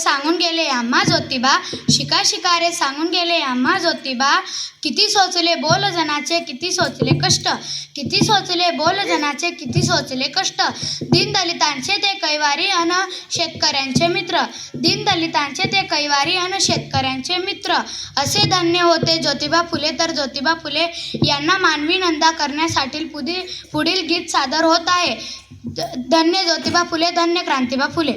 सांगून गेले आम्हा ज्योतिबा. शिका शिकारे सांगून गेले आम्हा ज्योतिबा. किती सोचले बोल जनाचे किती सोचले कष्ट. किती सोचले बोल जनाचे किती सोचले कष्ट. दीनदलितांचे ते कैवारी अन शेतकऱ्यांचे मित्र. दीनदलितांचे ते कैवारी अन शेतकऱ्यांचे मित्र. असे धन्य होते ज्योतिबा फुले तर ज्योतिबा फुले यांना मानवी नंदा करण्यासाठी पुढील पुढील गीत सादर होत आहे. धन्य ज्योतिबा फुले धन्य क्रांतिबा फुले.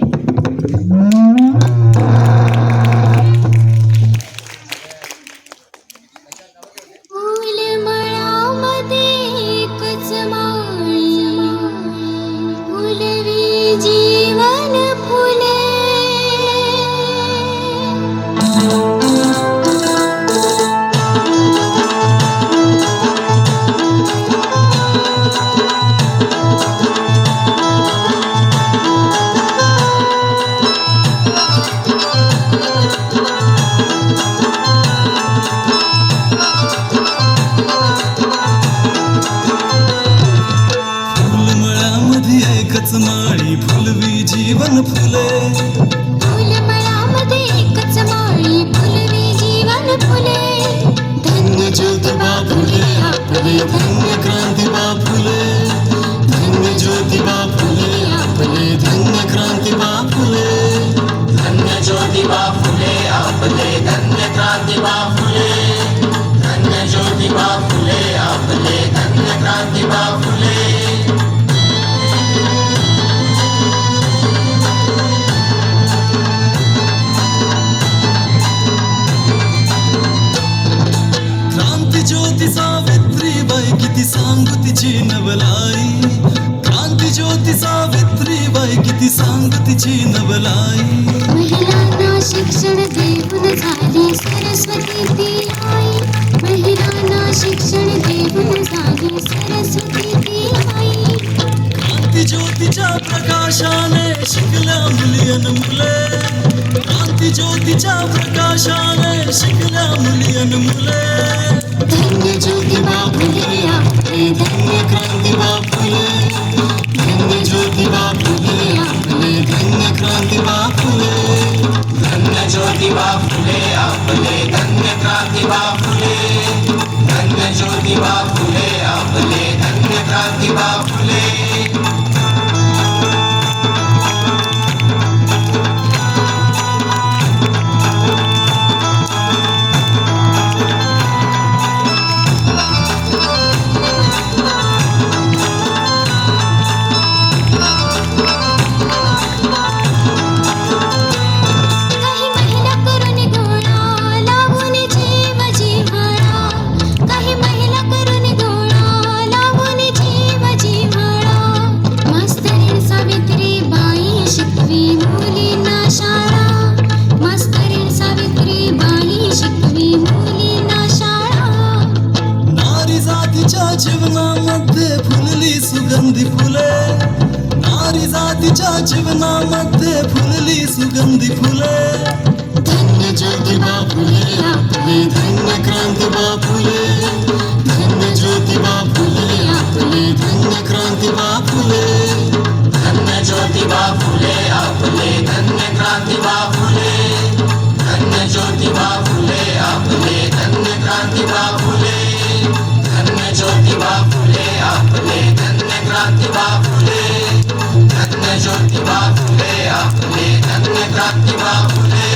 जीवन फुले। फुलमळामध्ये एकच माळी फुलवी जीवन फुले। धन्य ज्योतिबा फुले आपले धन्य क्रांतिबा फुले। धन्य ज्योतिबा फुले आपले धन्य क्रांतिबा फुले। धन्य ज्योतिबा फुले आपले धन्य क्रांतिबा फुले। तिची नवलाई क्रांती ज्योती सावित्रीबाई किती सांगू तिची नवलाई. महिलांना शिक्षण देऊन झाली सरस्वती ती आई महिलांना शिक्षण देऊन झाली सरस्वती ती आई क्रांती ज्योतीच्या प्रकाशाने शिकल्या मुलीयन मुले. ज्योती ज्योतीच्या प्रकाशाने शिकल्या मुलीयन मुले. धन्य ज्योती बाबुले आपले धन्य क्रांती फुले. धन्य ज्योती बाबुले आपले धन्य क्रांती फुले. धन्य ज्योतिबा फुले आपले धन्य क्रांती बाबुले धन्य ज्योती फुले आपले फुले नारी जातीच्या जीवनामध्ये फुलली सुगंधी फुले. धन्य ज्योतिबा फुले आपले धन्य क्रांतिबा फुले. धन्य ज्योतिबा फुले आपले धन्य क्रांतिबा फुले. धन्य ज्योतिबा फुले आपले धन्य क्रांतिबा फुले. धन्य ज्योतिबा फुले. धन्य ज्योतिबा फुले आपले धन्य क्रांतिबा फुले